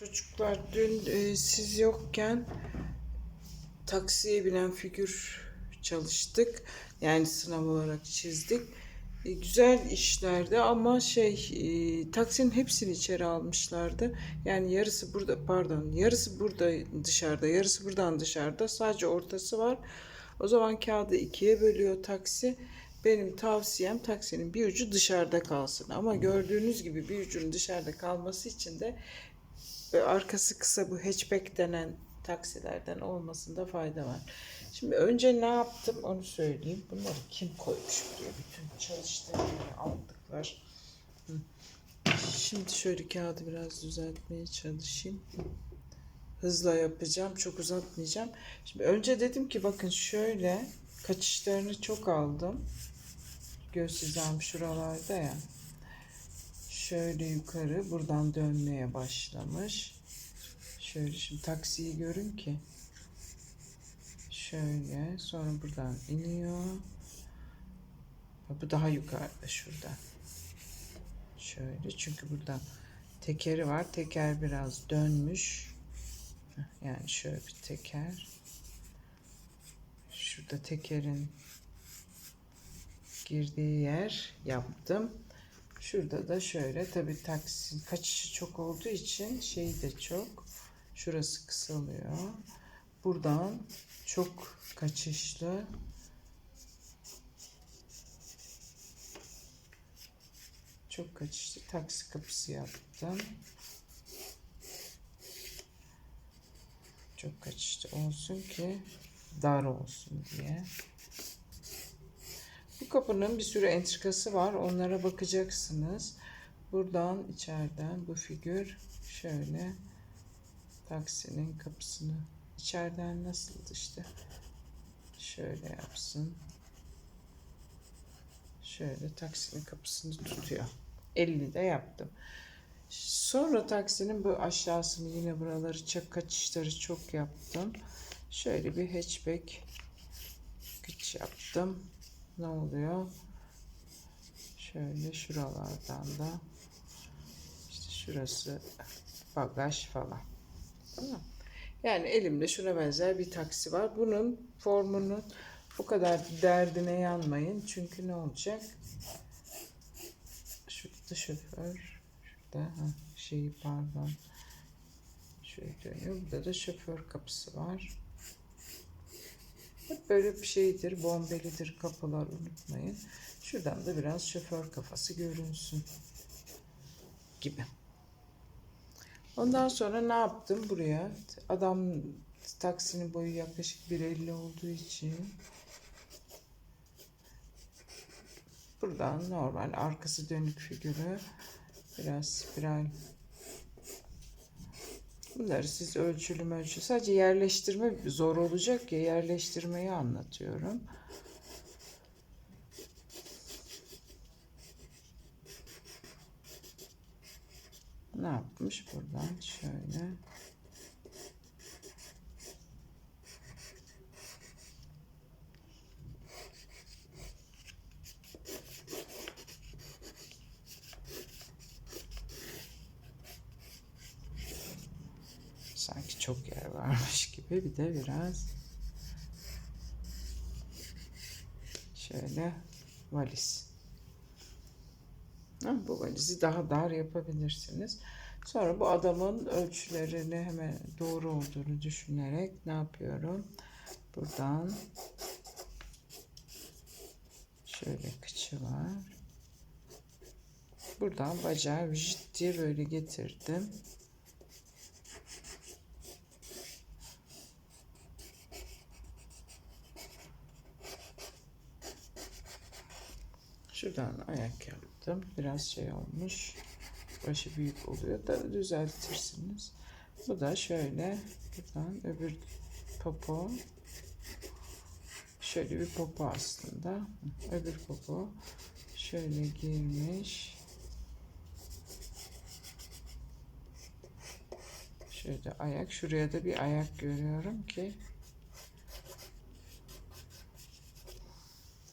Çocuklar dün e, siz yokken taksiye binen figür çalıştık. Yani sınav olarak çizdik. E, güzel işlerdi ama şey e, taksinin hepsini içeri almışlardı. Yani yarısı burada pardon yarısı burada dışarıda yarısı buradan dışarıda sadece ortası var. O zaman kağıdı ikiye bölüyor taksi. Benim tavsiyem taksinin bir ucu dışarıda kalsın. Ama gördüğünüz gibi bir ucunun dışarıda kalması için de arkası kısa bu hatchback denen taksilerden olmasında fayda var. Şimdi önce ne yaptım onu söyleyeyim. Bunları kim koymuş buraya? Bütün çalıştığım aldıklar. Şimdi şöyle kağıdı biraz düzeltmeye çalışayım. Hızla yapacağım. Çok uzatmayacağım. Şimdi önce dedim ki bakın şöyle kaçışlarını çok aldım. Göz şuralarda ya şöyle yukarı buradan dönmeye başlamış. Şöyle şimdi taksiyi görün ki. Şöyle sonra buradan iniyor. Bu daha yukarıda şurada. Şöyle çünkü burada tekeri var. Teker biraz dönmüş. Yani şöyle bir teker. Şurada tekerin girdiği yer yaptım. Şurada da şöyle tabi taksi kaçışı çok olduğu için şeyi de çok. Şurası kısalıyor. Buradan çok kaçışlı. Çok kaçışlı taksi kapısı yaptım. Çok kaçışlı olsun ki dar olsun diye. Bu kapının bir sürü entrikası var. Onlara bakacaksınız. Buradan içeriden bu figür şöyle taksinin kapısını içeriden nasıldı işte şöyle yapsın. Şöyle taksinin kapısını tutuyor. 50 de yaptım. Sonra taksinin bu aşağısını yine buraları çak kaçışları çok yaptım. Şöyle bir hatchback kıç yaptım ne oluyor? Şöyle şuralardan da işte şurası bagaj falan. Tamam. Yani elimde şuna benzer bir taksi var. Bunun formunu bu kadar derdine yanmayın. Çünkü ne olacak? Şurada şoför. Şurada ha, şeyi pardon. Şöyle dönüyor. Burada da şoför kapısı var. Hep böyle bir şeydir, bombelidir kapılar unutmayın. Şuradan da biraz şoför kafası görünsün gibi. Ondan sonra ne yaptım buraya? Adam taksinin boyu yaklaşık 1.50 olduğu için buradan normal arkası dönük figürü biraz spiral Bunları siz ölçülü ölçü. Sadece yerleştirme zor olacak ya yerleştirmeyi anlatıyorum. Ne yapmış buradan şöyle. Çok yer varmış gibi bir de biraz şöyle valiz. Ha, bu valizi daha dar yapabilirsiniz. Sonra bu adamın ölçülerini hemen doğru olduğunu düşünerek ne yapıyorum? Buradan şöyle kıçı var. Buradan bacağı diye böyle getirdim. Şuradan ayak yaptım. Biraz şey olmuş. Başı büyük oluyor da düzeltirsiniz. Bu da şöyle buradan öbür popo şöyle bir popo aslında. Öbür popo şöyle girmiş. Şöyle ayak. Şuraya da bir ayak görüyorum ki.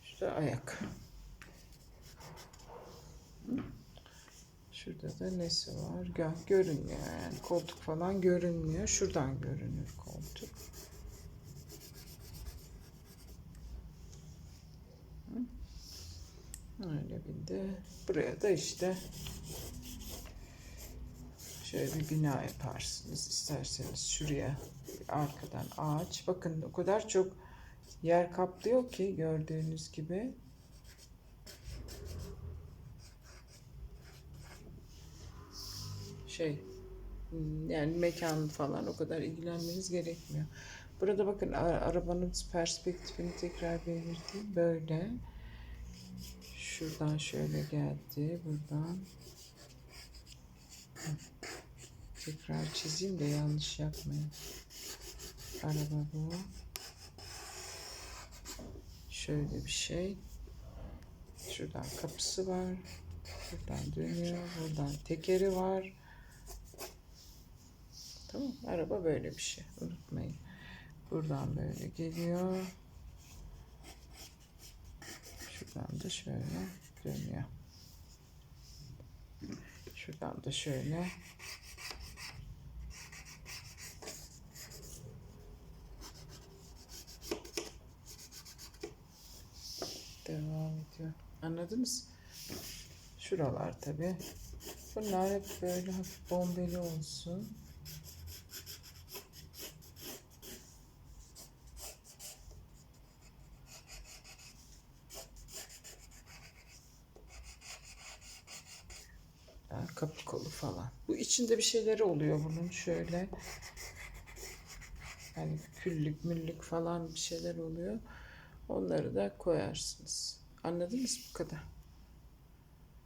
Şurada ayak. Şurada da nesi var? Gö görünmüyor yani. Koltuk falan görünmüyor. Şuradan görünür koltuk. Öyle bir de buraya da işte şöyle bir bina yaparsınız. İsterseniz şuraya arkadan ağaç. Bakın o kadar çok yer kaplıyor ki gördüğünüz gibi. Şey hmm, yani mekan falan o kadar ilgilenmeniz gerekmiyor. Burada bakın arabanın perspektifini tekrar belirteyim. Böyle. Şuradan şöyle geldi. Buradan. Tekrar çizeyim de yanlış yapmayın. Araba bu. Şöyle bir şey. Şuradan kapısı var. Buradan dönüyor. Buradan tekeri var. Tamam. Araba böyle bir şey. Unutmayın. Buradan böyle geliyor. Şuradan da şöyle dönüyor. Şuradan da şöyle devam ediyor. Anladınız? Şuralar tabi. Bunlar hep böyle hafif bombeli olsun. Falan. Bu içinde bir şeyleri oluyor bunun şöyle. Yani küllük müllük falan bir şeyler oluyor. Onları da koyarsınız. Anladınız bu kadar?